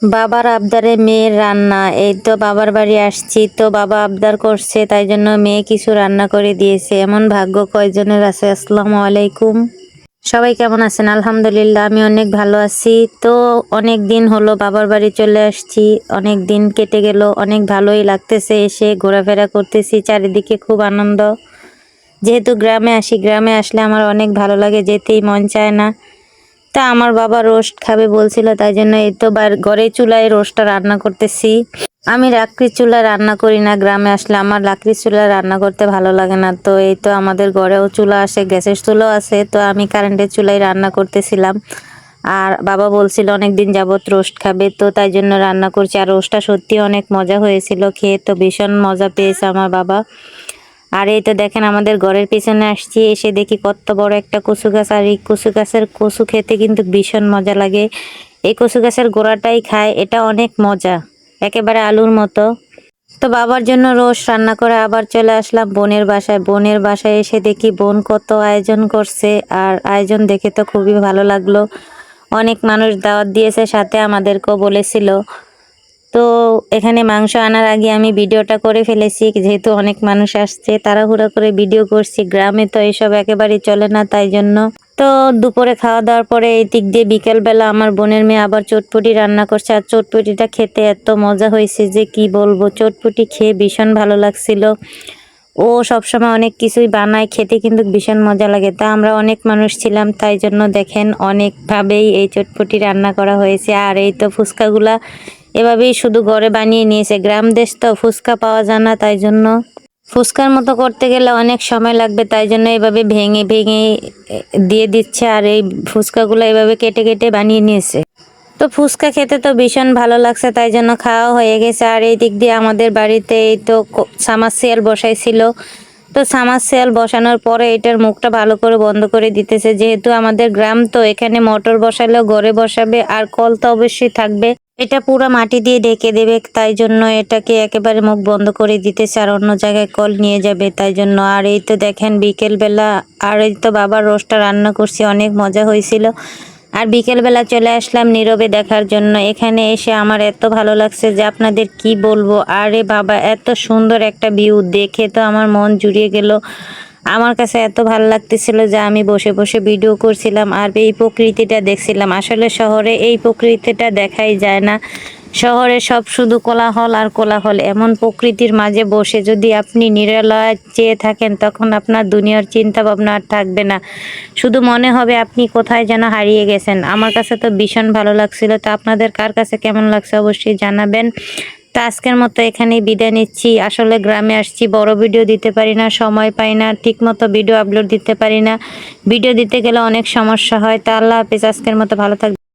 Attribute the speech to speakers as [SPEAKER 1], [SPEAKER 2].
[SPEAKER 1] বাবার আবদারে মেয়ের রান্না। এই তো বাবার বাড়ি আসছি, তো বাবা আবদার করছে, তাই জন্য মেয়ে কিছু রান্না করে দিয়েছে। এমন ভাগ্য কয়জনের আছে? আসসালামু আলাইকুম। সবাই কেমন আছেন? আলহামদুলিল্লাহ, আমি অনেক ভালো আছি। তো অনেক দিন হলো বাবার বাড়ি চলে আসছি, অনেক দিন কেটে গেল, অনেক ভালোই লাগতেছে এসে, ঘোরাফেরা করতেছি, চারিদিকে খুব আনন্দ। যেহেতু গ্রামে আসি, গ্রামে আসলে আমার অনেক ভালো লাগে, যেতেই মন চায় না। তা আমার বাবা রোস্ট খাবে বলছিল, তাই জন্য এই তো ঘরে চুলায় রোস্টটা রান্না করতেছি। আমি লাকড়ির চুলায় রান্না করি না, গ্রামে আসলে আমার লাকড়ির চুলায় রান্না করতে ভালো লাগে না। তো এই তো আমাদের ঘরেও চুলা আসে, গ্যাসের চুলাও আছে তো আমি কারেন্টের চুলায় রান্না করতেছিলাম। আর বাবা বলছিল অনেক দিন যাবত রোস্ট খাবে, তো তাই জন্য রান্না করছি। আর রোস্টটা সত্যি অনেক মজা হয়েছিল, খেয়ে তো ভীষণ মজা পেয়েছে আমার বাবা। আর এই তো দেখেন আমাদের ঘরের পিছনে আসছি, এসে দেখি কত বড় একটা কচু গাছ। আর এই কচু গাছের কচু খেতে কিন্তু ভীষণ মজা লাগে। এই কচু গাছের গোড়াটাই খায়, এটা অনেক মজা, একেবারে আলুর মতো। তো বাবার জন্য রোজ রান্না করে আবার চলে আসলাম বোনের বাসায়। বোনের বাসায় এসে দেখি বোন কত আয়োজন করছে, আর আয়োজন দেখে তো খুবই ভালো লাগল। অনেক মানুষ দাওয়াত দিয়েছে, সাথে আমাদেরকেও বলেছিল। তো এখানে মাংস আনার আগে আমি ভিডিওটা করে ফেলেছি, যেহেতু অনেক মানুষ আসছে, তাড়াহুড়ো করে ভিডিও করছি, গ্রামে তো এসব একেবারেই চলে না, তাই জন্য। তো দুপুরে খাওয়া দাওয়ার পরে এই দিক দিয়ে বিকেলবেলা আমার বোনের মেয়ে আবার চটপটি রান্না করছে, আর চটপটিটা খেতে এত মজা হয়েছে যে কি বলব, চটপটি খেয়ে ভীষণ ভালো লাগছিল। ও সবসময় অনেক কিছুই বানায়, খেতে কিন্তু ভীষণ মজা লাগে। তা আমরা অনেক মানুষ ছিলাম, তাই জন্য দেখেন অনেকভাবেই এই চটপটি রান্না করা হয়েছে, আর এই তো ফুচকাগুলা এভাবেই শুধু ঘরে বানিয়ে নিয়েছে। গ্রাম দেশ তো ফুচকা পাওয়া যায় না তাই জন্য। ফুচকার মতো করতে গেলে অনেক সময় লাগবে, তাই জন্য এভাবে ভেঙে ভেঙে দিয়ে দিচ্ছে আর এই ফুচকাগুলো এভাবে কেটে কেটে বানিয়ে নিয়েছে। তো ফুচকা খেতে তো ভীষণ ভালো লাগছে, তাই জন্য খাওয়া হয়ে গেছে। আর এই দিক দিয়ে আমাদের বাড়িতে এই তো সামাসিয়াল বসাইছিল। তো সামাসিয়াল বসানোর পরে এটার মুখটা ভালো করে বন্ধ করে দিতেছে। যেহেতু আমাদের গ্রাম তো এখানে মোটর বসালেও ঘরে বসাবে আর কল তো অবশ্যই থাকবে। এটা পুরো মাটি দিয়ে ঢেকে দেবে, তাই জন্য এটাকে একেবারে মুখ বন্ধ করে দিতেছে আর অন্য জায়গায় কল নিয়ে যাবে, তাই জন্য। আর এই তো দেখেন বিকেলবেলা, আর এই তো বাবার রোস্টটা রান্না করছি, অনেক মজা হয়েছিল। আর বিকেলবেলা চলে আসলাম নীরবে দেখার জন্য। এখানে এসে আমার এত ভালো লাগছে যে আপনাদের কি বলব। আরে বাবা, এত সুন্দর একটা ভিউ, দেখে তো আমার মন জুড়িয়ে গেল। আমার কাছে এত ভালো লাগতেছিল যে আমি বসে বসে ভিডিও করছিলাম আর এই প্রকৃতিটা দেখছিলাম। আসলে শহরে এই প্রকৃতিটা দেখাই যায় না। শহরে সব শুধু কোলাহল আর কোলাহল। এমন প্রকৃতির মাঝে বসে যদি আপনি নিরালয় চেয়ে থাকেন, তখন আপনার দুনিয়ার চিন্তা ভাবনা আর থাকবে না। শুধু মনে হবে আপনি কোথায় যেন হারিয়ে গেছেন। আমার কাছে তো ভীষণ ভালো লাগছিল। তো আপনাদের কার কাছে কেমন লাগছে অবশ্যই জানাবেন। তো আজকের মতো এখানেই বিদায় নিচ্ছি। আসলে গ্রামে আসছি, বড় ভিডিও দিতে পারি না, সময় পাই না ঠিক মতো ভিডিও আপলোড দিতে পারি না। ভিডিও দিতে গেলে অনেক সমস্যা হয়। তা আল্লাহ হাফিজ, আজকের মতো ভালো থাকবে